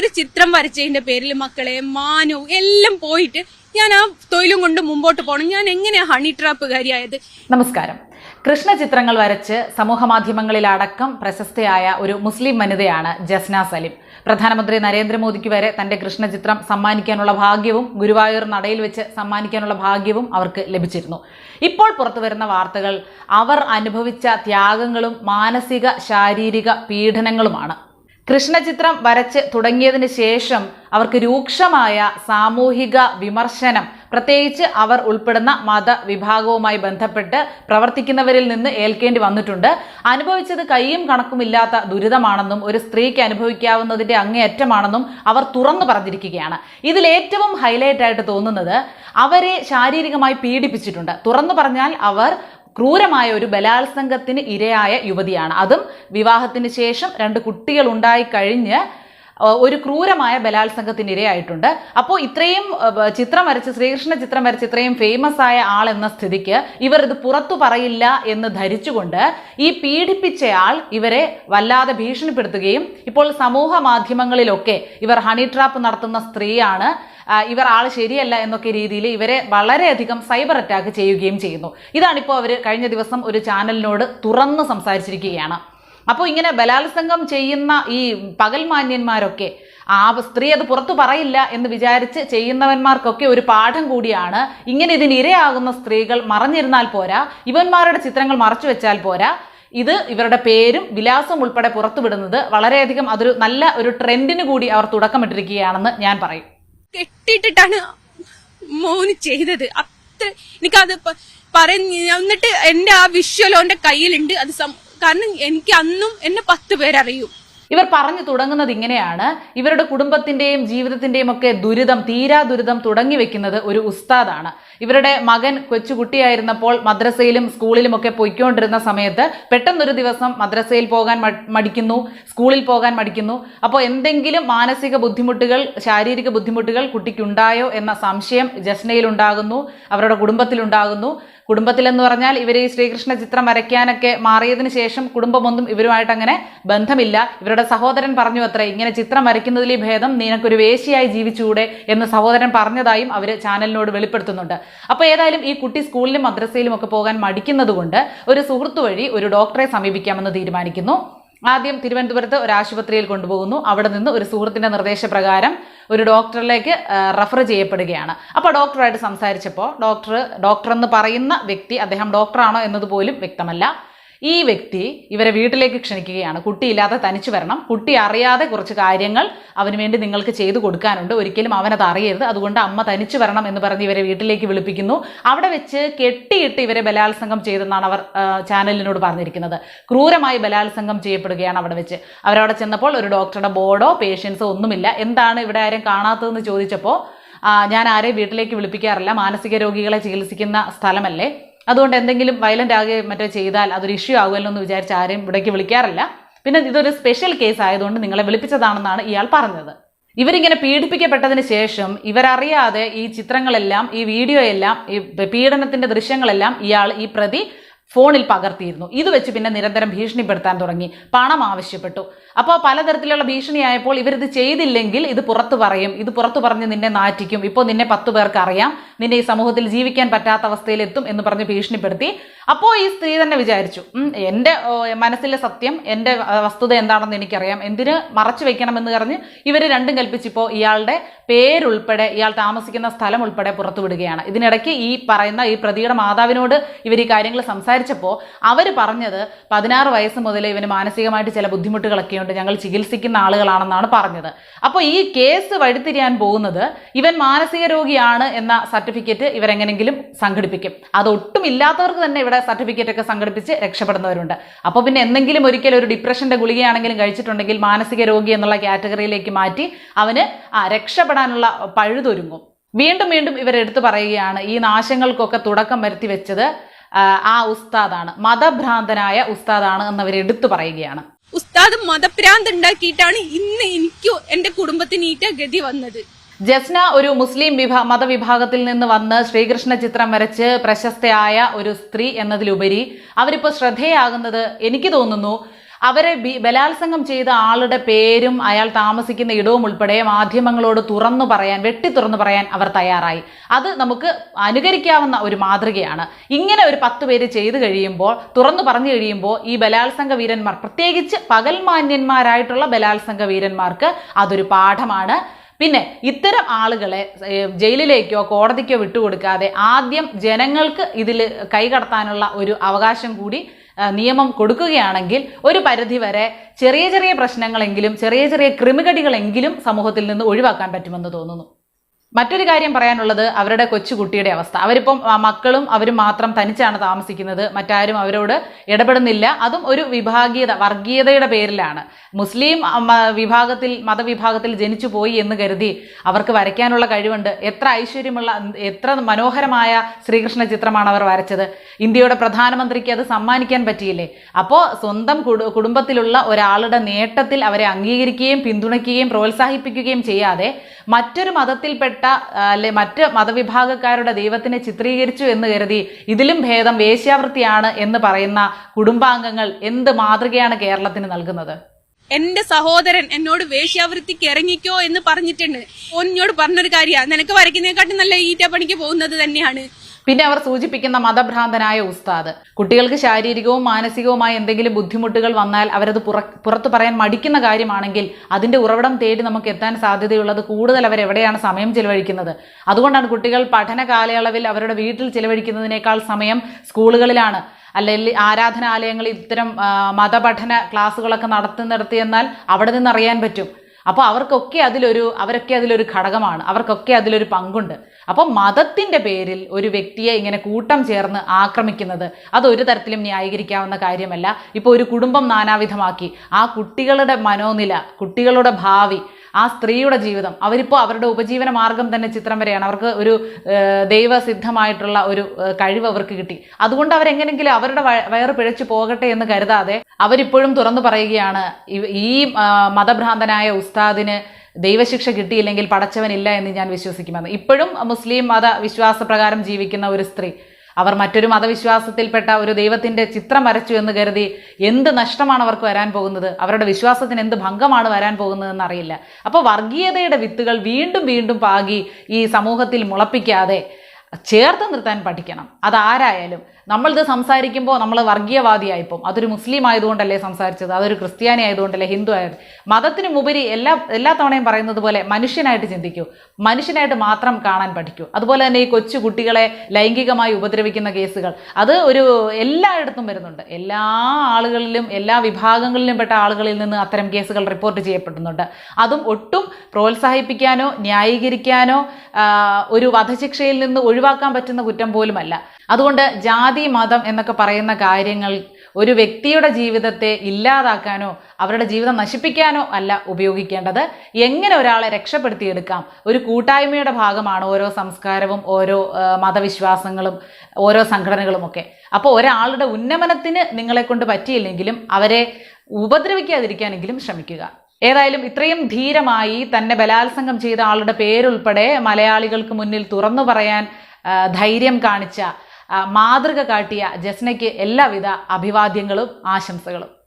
ഒരു ചിത്രം വരച്ചതിന്റെ പേരിൽ മക്കളെ മാനവും എല്ലാം പോയിട്ട് ഞാൻ ആ തൊഴിലും കൊണ്ട് മുമ്പോട്ട് പോകണം ഞാൻ എങ്ങനെയാ ഹണി ട്രാപ്പുകാരിയായത് നമസ്കാരം. കൃഷ്ണ ചിത്രങ്ങൾ വരച്ച് സമൂഹ മാധ്യമങ്ങളിലടക്കം പ്രശസ്തയായ ഒരു മുസ്ലിം വനിതയാണ് ജസ്ന സലിം. പ്രധാനമന്ത്രി നരേന്ദ്രമോദിക്ക് വരെ തന്റെ കൃഷ്ണ ചിത്രം സമ്മാനിക്കാനുള്ള ഭാഗ്യവും ഗുരുവായൂർ നടയിൽ വെച്ച് സമ്മാനിക്കാനുള്ള ഭാഗ്യവും അവർക്ക് ലഭിച്ചിരുന്നു. ഇപ്പോൾ പുറത്തു വരുന്ന വാർത്തകൾ അവർ അനുഭവിച്ച ത്യാഗങ്ങളും മാനസിക ശാരീരിക പീഡനങ്ങളുമാണ്. കൃഷ്ണചിത്രം വരച്ച് തുടങ്ങിയതിന് ശേഷം അവർക്ക് രൂക്ഷമായ സാമൂഹിക വിമർശനം പ്രത്യേകിച്ച് അവർ ഉൾപ്പെടുന്ന മതവിഭാഗവുമായി ബന്ധപ്പെട്ട് പ്രവർത്തിക്കുന്നവരിൽ നിന്ന് ഏൽക്കേണ്ടി വന്നിട്ടുണ്ട്. അനുഭവിച്ചത് കൈയും കണക്കുമില്ലാത്ത ദുരിതമാണെന്നും ഒരു സ്ത്രീക്ക് അനുഭവിക്കാവുന്നതിന്റെ അങ്ങേയറ്റമാണെന്നും അവർ തുറന്നു പറഞ്ഞിരിക്കുകയാണ്. ഇതിൽ ഏറ്റവും ഹൈലൈറ്റ് ആയിട്ട് തോന്നുന്നത് അവരെ ശാരീരികമായി പീഡിപ്പിച്ചിട്ടുണ്ട്. തുറന്നു പറഞ്ഞാൽ അവർ ക്രൂരമായ ഒരു ബലാത്സംഗത്തിന് ഇരയായ യുവതിയാണ്. അതും വിവാഹത്തിന് ശേഷം രണ്ട് കുട്ടികൾ ഉണ്ടായി കഴിഞ്ഞ് ഒരു ക്രൂരമായ ബലാത്സംഗത്തിന് ഇരയായിട്ടുണ്ട്. അപ്പോൾ ഇത്രയും ചിത്രം വരച്ച് ശ്രീകൃഷ്ണ ചിത്രം വരച്ച് ഇത്രയും ഫേമസ് ആയ ആൾ എന്ന സ്ഥിതിക്ക് ഇവർ ഇത് പുറത്തു പറയില്ല എന്ന് ധരിച്ചുകൊണ്ട് ഈ പീഡിപ്പിച്ചയാൾ ഇവരെ വല്ലാതെ ഭീഷണിപ്പെടുത്തുകയും ഇപ്പോൾ സമൂഹ മാധ്യമങ്ങളിലൊക്കെ ഇവർ ഹണി ട്രാപ്പ് നടത്തുന്ന സ്ത്രീയാണ്. ഇവർ ആൾ ശരിയല്ല എന്നൊക്കെ രീതിയിൽ ഇവരെ വളരെയധികം സൈബർ അറ്റാക്ക് ചെയ്യുകയും ചെയ്യുന്നു. ഇതാണിപ്പോൾ അവർ കഴിഞ്ഞ ദിവസം ഒരു ചാനലിനോട് തുറന്ന് സംസാരിച്ചിരിക്കുകയാണ്. അപ്പോൾ ഇങ്ങനെ ബലാത്സംഗം ചെയ്യുന്ന ഈ പകൽമാന്യന്മാരൊക്കെ ആ സ്ത്രീ അത് പുറത്തു പറയില്ല എന്ന് വിചാരിച്ച് ചെയ്യുന്നവന്മാർക്കൊക്കെ ഒരു പാഠം കൂടിയാണ്. ഇങ്ങനെ ഇതിന് ഇരയാകുന്ന സ്ത്രീകൾ മറഞ്ഞിരുന്നാൽ പോരാ ഇവന്മാരുടെ ചിത്രങ്ങൾ മറച്ചു വെച്ചാൽ പോരാ. ഇത് ഇവരുടെ പേരും വിലാസം ഉൾപ്പെടെ പുറത്തുവിടുന്നത് വളരെയധികം അതൊരു നല്ല ഒരു ട്രെൻഡിന് കൂടി അവർ തുടക്കമിട്ടിരിക്കുകയാണെന്ന് ഞാൻ പറയും. കെട്ടിയിട്ടിട്ടാണ് മോന് ചെയ്തത്. അത്ര എനിക്കത് പറഞ്ഞ് എന്നിട്ട് എന്റെ ആ വിഷ്വൽ ഓന്റെ കയ്യിലുണ്ട്. അത് കാരണം എനിക്ക് അന്നും എന്നെ പത്ത് പേരറിയും. ഇവർ പറഞ്ഞു തുടങ്ങുന്നത് ഇങ്ങനെയാണ്. ഇവരുടെ കുടുംബത്തിന്റെയും ജീവിതത്തിന്റെയും ഒക്കെ ദുരിതം തീരാ ദുരിതം തുടങ്ങി വെക്കുന്നത് ഒരു ഉസ്താദാണ്. ഇവരുടെ മകൻ കൊച്ചുകുട്ടിയായിരുന്നപ്പോൾ മദ്രസയിലും സ്കൂളിലും ഒക്കെ പൊയ്ക്കൊണ്ടിരുന്ന സമയത്ത് പെട്ടെന്നൊരു ദിവസം മദ്രസയിൽ പോകാൻ മടിക്കുന്നു സ്കൂളിൽ പോകാൻ മടിക്കുന്നു. അപ്പോൾ എന്തെങ്കിലും മാനസിക ബുദ്ധിമുട്ടുകൾ ശാരീരിക ബുദ്ധിമുട്ടുകൾ കുട്ടിക്കുണ്ടായോ എന്ന സംശയം ജസ്നയിൽ ഉണ്ടാകുന്നു അവരുടെ കുടുംബത്തിലുണ്ടാകുന്നു. കുടുംബത്തിലെന്ന് പറഞ്ഞാൽ ഇവർ ഈ ശ്രീകൃഷ്ണ ചിത്രം വരയ്ക്കാനൊക്കെ മാറിയതിന് ശേഷം കുടുംബമൊന്നും ഇവരുമായിട്ട് അങ്ങനെ ബന്ധമില്ല. ഇവരുടെ സഹോദരൻ പറഞ്ഞു അത്ര ഇങ്ങനെ ചിത്രം വരയ്ക്കുന്നതിൽ ഭേദം നിനക്കൊരു വേശിയായി ജീവിച്ചുകൂടെ എന്ന് സഹോദരൻ പറഞ്ഞതായും അവർ ചാനലിനോട് വെളിപ്പെടുത്തുന്നുണ്ട്. അപ്പോൾ ഏതായാലും ഈ കുട്ടി സ്കൂളിലും മദ്രസയിലും ഒക്കെ പോകാൻ മടിക്കുന്നതുകൊണ്ട് ഒരു സുഹൃത്തു വഴി ഒരു ഡോക്ടറെ സമീപിക്കാമെന്ന് തീരുമാനിക്കുന്നു. ആദ്യം തിരുവനന്തപുരത്ത് ഒരു ആശുപത്രിയിൽ കൊണ്ടുപോകുന്നു. അവിടെ നിന്ന് ഒരു സുഹൃത്തിന്റെ നിർദ്ദേശപ്രകാരം ഒരു ഡോക്ടറിലേക്ക് റെഫർ ചെയ്യപ്പെടുകയാണ്. അപ്പോൾ ഡോക്ടറായിട്ട് സംസാരിച്ചപ്പോൾ ഡോക്ടർ ഡോക്ടർ എന്ന് പറയുന്ന വ്യക്തി അദ്ദേഹം ഡോക്ടറാണോ എന്നതുപോലും വ്യക്തമല്ല. ഈ വ്യക്തി ഇവരെ വീട്ടിലേക്ക് ക്ഷണിക്കുകയാണ്. കുട്ടിയില്ലാതെ തനിച്ചു വരണം. കുട്ടി അറിയാതെ കുറച്ച് കാര്യങ്ങൾ അവന് വേണ്ടി നിങ്ങൾക്ക് ചെയ്തു കൊടുക്കാനുണ്ട്. ഒരിക്കലും അവനത് അറിയരുത്. അതുകൊണ്ട് അമ്മ തനിച്ചു വരണം എന്ന് പറഞ്ഞ് ഇവരെ വീട്ടിലേക്ക് വിളിപ്പിക്കുന്നു. അവിടെ വെച്ച് കെട്ടിയിട്ട് ഇവരെ ബലാത്സംഗം ചെയ്തെന്നാണ് അവർ ചാനലിനോട് പറഞ്ഞിരിക്കുന്നത്. ക്രൂരമായി ബലാത്സംഗം ചെയ്യപ്പെടുകയാണ് അവിടെ വെച്ച്. അവരവിടെ ചെന്നപ്പോൾ ഒരു ഡോക്ടറുടെ ബോർഡോ പേഷ്യൻസോ ഒന്നുമില്ല. എന്താണ് ഇവിടെ ആരും കാണാത്തതെന്ന് ചോദിച്ചപ്പോൾ ഞാൻ ആരെയും വീട്ടിലേക്ക് വിളിപ്പിക്കാറില്ല. മാനസിക രോഗികളെ ചികിത്സിക്കുന്ന സ്ഥലമല്ലേ? അതുകൊണ്ട് എന്തെങ്കിലും വയലന്റ് ആകുകയോ മറ്റോ ചെയ്താൽ അതൊരു ഇഷ്യൂ ആകുമല്ലോ എന്ന് വിചാരിച്ച് ആരെയും ഇവിടേക്ക് വിളിക്കാറില്ല. പിന്നെ ഇതൊരു സ്പെഷ്യൽ കേസ് ആയതുകൊണ്ട് നിങ്ങളെ വിളിപ്പിച്ചതാണെന്നാണ് ഇയാൾ പറഞ്ഞത്. ഇവരിങ്ങനെ പീഡിപ്പിക്കപ്പെട്ടതിന് ശേഷം ഇവരറിയാതെ ഈ ചിത്രങ്ങളെല്ലാം ഈ വീഡിയോ എല്ലാം ഈ പീഡനത്തിന്റെ ദൃശ്യങ്ങളെല്ലാം ഇയാൾ ഈ പ്രതി ഫോണിൽ പകർത്തിയിരുന്നു. ഇത് വെച്ച് പിന്നെ നിരന്തരം ഭീഷണിപ്പെടുത്താൻ തുടങ്ങി. പണം ആവശ്യപ്പെട്ടു. അപ്പോൾ പലതരത്തിലുള്ള ഭീഷണിയായപ്പോൾ ഇവരിത് ചെയ്തില്ലെങ്കിൽ ഇത് പുറത്തു പറയും. ഇത് പുറത്തു പറഞ്ഞ് നിന്നെ നാറ്റിക്കും. ഇപ്പോൾ നിന്നെ പത്ത് പേർക്ക് അറിയാം. നിന്നെ ഈ സമൂഹത്തിൽ ജീവിക്കാൻ പറ്റാത്ത അവസ്ഥയിലെത്തും എന്ന് പറഞ്ഞ് ഭീഷണിപ്പെടുത്തി. അപ്പോൾ ഈ സ്ത്രീ തന്നെ വിചാരിച്ചു "ഉം, എന്റെ മനസ്സിലെ സത്യം എന്റെ വസ്തുത എന്താണെന്ന് എനിക്കറിയാം. എന്തിന് മറച്ചു വെക്കണമെന്ന് പറഞ്ഞ് ഇവർ രണ്ടും കൽപ്പിച്ചിപ്പോൾ ഇയാളുടെ പേരുൾപ്പെടെ ഇയാൾ താമസിക്കുന്ന സ്ഥലം ഉൾപ്പെടെ പുറത്തുവിടുകയാണ് ഇതിനിടയ്ക്ക് ഈ പറയുന്ന ഈ പ്രതിയുടെ മാതാവിനോട് ഇവർ ഈ കാര്യങ്ങൾ സംസാരിച്ചപ്പോൾ അവർ പറഞ്ഞത് പതിനാറ് വയസ്സ് മുതൽ ഇവന് മാനസികമായിട്ട് ചില ബുദ്ധിമുട്ടുകളൊക്കെ ഉണ്ട് ഞങ്ങൾ ചികിത്സിക്കുന്ന ആളുകളാണെന്നാണ് പറഞ്ഞത്. അപ്പോൾ ഈ കേസ് വഴിത്തിരിയാൻ പോകുന്നത് ഇവൻ മാനസിക രോഗിയാണ് എന്ന സർട്ടിഫിക്കറ്റ് ഇവരെങ്ങനെങ്കിലും സംഘടിപ്പിക്കും. അതൊട്ടും ഇല്ലാത്തവർക്ക് തന്നെ ഇവിടെ സർട്ടിഫിക്കറ്റ് ഒക്കെ സംഘടിപ്പിച്ച് രക്ഷപ്പെടുന്നവരുണ്ട്. അപ്പോൾ പിന്നെ എന്തെങ്കിലും ഒരിക്കൽ ഒരു ഡിപ്രഷന്റെ ഗുളികയാണെങ്കിലും കഴിച്ചിട്ടുണ്ടെങ്കിൽ മാനസിക രോഗി എന്നുള്ള കാറ്റഗറിയിലേക്ക് മാറ്റി അവന് ആ രക്ഷപ്പെടാനുള്ള പഴുതൊരുങ്ങും. വീണ്ടും വീണ്ടും ഇവരെടുത്തു പറയുകയാണ് ഈ നാശങ്ങൾക്കൊക്കെ തുടക്കം വരുത്തി വെച്ചത് ആ, ഉസ്താദാണ്. മതഭ്രാന്തനായ ഉസ്താദാണ് എന്നവർ എടുത്തു പറയുകയാണ്. ഉസ്താദ് മതഭ്രാന്ത് ഉണ്ടാക്കിയിട്ടാണ് ഇന്ന് എനിക്ക് എന്റെ കുടുംബത്തിന് ഈറ്റ ഗതി വന്നത്. ജസ്ന ഒരു മുസ്ലിം വിഭാ മതവിഭാഗത്തിൽ നിന്ന് വന്ന് ശ്രീകൃഷ്ണ ചിത്രം വരച്ച് പ്രശസ്തയായ ഒരു സ്ത്രീ എന്നതിലുപരി അവരിപ്പോൾ ശ്രദ്ധേയാകുന്നത് എനിക്ക് തോന്നുന്നു അവരെ ബലാത്സംഗം ചെയ്ത ആളുടെ പേരും അയാൾ താമസിക്കുന്ന ഇടവും ഉൾപ്പെടെ മാധ്യമങ്ങളോട് തുറന്നു പറയാൻ വെട്ടി തുറന്നു പറയാൻ അവർ തയ്യാറായി. അത് നമുക്ക് അനുകരിക്കാവുന്ന ഒരു മാതൃകയാണ്. ഇങ്ങനെ ഒരു പത്ത് പേര് ചെയ്തു കഴിയുമ്പോൾ തുറന്നു പറഞ്ഞു കഴിയുമ്പോൾ ഈ ബലാത്സംഗ വീരന്മാർ പ്രത്യേകിച്ച് പകൽമാന്യന്മാരായിട്ടുള്ള ബലാത്സംഗ വീരന്മാർക്ക് അതൊരു പാഠമാണ്. പിന്നെ ഇത്തരം ആളുകളെ ജയിലിലേക്കോ കോടതിക്കോ വിട്ടുകൊടുക്കാതെ ആദ്യം ജനങ്ങൾക്ക് ഇതിൽ കൈകടത്താനുള്ള ഒരു അവകാശം കൂടി നിയമം കൊടുക്കുകയാണെങ്കിൽ ഒരു പരിധിവരെ ചെറിയ ചെറിയ പ്രശ്നങ്ങളെങ്കിലും ചെറിയ ചെറിയ ക്രിമികടികളെങ്കിലും സമൂഹത്തിൽ നിന്ന് ഒഴിവാക്കാൻ പറ്റുമെന്ന് തോന്നുന്നു. മറ്റൊരു കാര്യം പറയാനുള്ളത് അവരുടെ കൊച്ചുകുട്ടിയുടെ അവസ്ഥ. അവരിപ്പം മക്കളും അവരും മാത്രം തനിച്ചാണ് താമസിക്കുന്നത്. മറ്റാരും അവരോട് ഇടപെടുന്നില്ല. അതും ഒരു വിഭാഗീയത വർഗീയതയുടെ പേരിലാണ്. മുസ്ലിം വിഭാഗത്തിൽ മതവിഭാഗത്തിൽ ജനിച്ചു പോയി എന്ന് കരുതി അവർക്ക് വരയ്ക്കാനുള്ള കഴിവുണ്ട്. എത്ര ഐശ്വര്യമുള്ള എത്ര മനോഹരമായ ശ്രീകൃഷ്ണ ചിത്രമാണ് അവർ വരച്ചത്. ഇന്ത്യയുടെ പ്രധാനമന്ത്രിക്ക് അത് സമ്മാനിക്കാൻ പറ്റിയില്ലേ? അപ്പോൾ സ്വന്തം കുടുംബത്തിലുള്ള ഒരാളുടെ നേട്ടത്തിൽ അവരെ അംഗീകരിക്കുകയും പിന്തുണയ്ക്കുകയും പ്രോത്സാഹിപ്പിക്കുകയും ചെയ്യാതെ മറ്റൊരു മതത്തിൽപ്പെട്ട ആ, അല്ലെ മറ്റ് മതവിഭാഗക്കാരുടെ ദൈവത്തിനെ ചിത്രീകരിച്ചു എന്ന് കരുതി ഇതിലും ഭേദം വേശ്യാവൃത്തിയാണ് എന്ന് പറയുന്ന കുടുംബാംഗങ്ങൾ എന്ത് മാതൃകയാണ് കേരളത്തിന് നൽകുന്നത്? എന്റെ സഹോദരൻ എന്നോട് വേശ്യാവൃത്തിക്ക് ഇറങ്ങിക്കോ എന്ന് പറഞ്ഞിട്ടുണ്ട്. ഒന്നോട് പറഞ്ഞൊരു കാര്യമാണ്. നിനക്ക് വരയ്ക്കുന്നതിനെക്കാട്ടും നല്ല ഈറ്റ പണിക്ക് പോകുന്നത് തന്നെയാണ്. പിന്നെ അവർ സൂചിപ്പിക്കുന്ന മതഭ്രാന്തനായ ഉസ്താദ്. കുട്ടികൾക്ക് ശാരീരികവും മാനസികവുമായ എന്തെങ്കിലും ബുദ്ധിമുട്ടുകൾ വന്നാൽ അവരത് പുറ പുറത്തു പറയാൻ മടിക്കുന്ന കാര്യമാണെങ്കിൽ അതിന്റെ ഉറവിടം തേടി നമുക്ക് എത്താൻ സാധ്യതയുള്ളത് കൂടുതൽ അവർ എവിടെയാണ് സമയം ചിലവഴിക്കുന്നത്. അതുകൊണ്ടാണ് കുട്ടികൾ പഠന കാലയളവിൽ അവരുടെ വീട്ടിൽ ചിലവഴിക്കുന്നതിനേക്കാൾ സമയം സ്കൂളുകളിലാണ്. അല്ലെങ്കിൽ ആരാധനാലയങ്ങളിൽ ഇത്തരം മതപഠന ക്ലാസ്സുകളൊക്കെ നടത്തുന്നിടത്ത് എന്നാൽ അവിടെ നിന്ന് അറിയാൻ പറ്റും. അപ്പോൾ അവർക്കൊക്കെ അതിലൊരു അവരൊക്കെ അതിലൊരു ഘടകമാണ്. അവർക്കൊക്കെ അതിലൊരു പങ്കുണ്ട്. അപ്പോൾ മതത്തിന്റെ പേരിൽ ഒരു വ്യക്തിയെ ഇങ്ങനെ കൂട്ടം ചേർന്ന് ആക്രമിക്കുന്നത് അതൊരു തരത്തിലും ന്യായീകരിക്കാവുന്ന കാര്യമല്ല. ഇപ്പോൾ ഒരു കുടുംബം നാനാവിധമാക്കി. ആ കുട്ടികളുടെ മനോനില കുട്ടികളുടെ ഭാവി ആ സ്ത്രീയുടെ ജീവിതം അവരിപ്പോൾ അവരുടെ ഉപജീവന മാർഗം തന്നെ ചിത്രം വരെയാണ്. അവർക്ക് ഒരു ദൈവസിദ്ധമായിട്ടുള്ള ഒരു കഴിവ് അവർക്ക് കിട്ടി. അതുകൊണ്ട് അവരെങ്ങനെങ്കിലും അവരുടെ വയ- വയറ് പിഴച്ചു പോകട്ടെ എന്ന് കരുതാതെ അവരിപ്പോഴും തുറന്നു പറയുകയാണ് ഈ- മതഭ്രാന്തനായ ഉസ്താദ് ഉസ്താദിന് ദൈവശിക്ഷ കിട്ടിയില്ലെങ്കിൽ പടച്ചവനില്ല എന്ന് ഞാൻ വിശ്വസിക്കുമെന്ന്. ഇപ്പോഴും മുസ്ലിം മത വിശ്വാസപ്രകാരം ജീവിക്കുന്ന ഒരു സ്ത്രീ അവർ മറ്റൊരു മതവിശ്വാസത്തിൽപ്പെട്ട ഒരു ദൈവത്തിന്റെ ചിത്രം വരച്ചു എന്ന് കരുതി എന്ത് നഷ്ടമാണ് അവർക്ക് വരാൻ പോകുന്നത്? അവരുടെ വിശ്വാസത്തിന് എന്ത് ഭംഗമാണ് വരാൻ പോകുന്നതെന്ന് അറിയില്ല. അപ്പോൾ വർഗീയതയുടെ വിത്തുകൾ വീണ്ടും വീണ്ടും പാകി ഈ സമൂഹത്തിൽ മുളപ്പിക്കാതെ ചേർത്ത് നിർത്താൻ പഠിക്കണം. അതാരായാലും നമ്മളിത് സംസാരിക്കുമ്പോൾ നമ്മൾ വർഗീയവാദിയായിപ്പോൾ അതൊരു മുസ്ലിം ആയതുകൊണ്ടല്ലേ സംസാരിച്ചത്? അതൊരു ക്രിസ്ത്യാനി ആയതുകൊണ്ടല്ലേ ഹിന്ദു ആയത്? മതത്തിനുമുപരി എല്ലാ എല്ലാ തവണയും പറയുന്നത് പോലെ മനുഷ്യനായിട്ട് ചിന്തിക്കൂ. മനുഷ്യനായിട്ട് മാത്രം കാണാൻ പഠിക്കൂ. അതുപോലെ തന്നെ ഈ കൊച്ചു കുട്ടികളെ ലൈംഗികമായി ഉപദ്രവിക്കുന്ന കേസുകൾ. അത് ഒരു എല്ലായിടത്തും വരുന്നുണ്ട്. എല്ലാ ആളുകളിലും എല്ലാ വിഭാഗങ്ങളിലും പെട്ട ആളുകളിൽ നിന്ന് അത്തരം കേസുകൾ റിപ്പോർട്ട് ചെയ്യപ്പെടുന്നുണ്ട്. അതും ഒട്ടും പ്രോത്സാഹിപ്പിക്കാനോ ന്യായീകരിക്കാനോ ഒരു വധശിക്ഷയിൽ നിന്ന് ഒഴിവാക്കാൻ പറ്റുന്ന കുറ്റം പോലുമല്ല. അതുകൊണ്ട് ജാതി മതം എന്നൊക്കെ പറയുന്ന കാര്യങ്ങൾ ഒരു വ്യക്തിയുടെ ജീവിതത്തെ ഇല്ലാതാക്കാനോ അവരുടെ ജീവിതം നശിപ്പിക്കാനോ അല്ല ഉപയോഗിക്കേണ്ടത്. എങ്ങനെ ഒരാളെ രക്ഷപ്പെടുത്തിയെടുക്കാം? ഒരു കൂട്ടായ്മയുടെ ഭാഗമാണ് ഓരോ സംസ്കാരവും ഓരോ മതവിശ്വാസങ്ങളും ഓരോ സംഘടനകളും ഒക്കെ അപ്പോൾ ഒരാളുടെ ഉന്നമനത്തിന് നിങ്ങളെ കൊണ്ട് പറ്റിയില്ലെങ്കിലും അവരെ ഉപദ്രവിക്കാതിരിക്കാനെങ്കിലും ശ്രമിക്കുക. ഏതായാലും ഇത്രയും ധീരമായി തന്നെ ബലാത്സംഗം ചെയ്ത ആളുടെ പേരുൾപ്പെടെ മലയാളികൾക്ക് മുന്നിൽ തുറന്നു പറയാൻ ധൈര്യം കാണിച്ച മാതൃക കാട്ടിയ ജസ്നയ്ക്ക് എല്ലാവിധ അഭിവാദ്യങ്ങളും ആശംസകളും.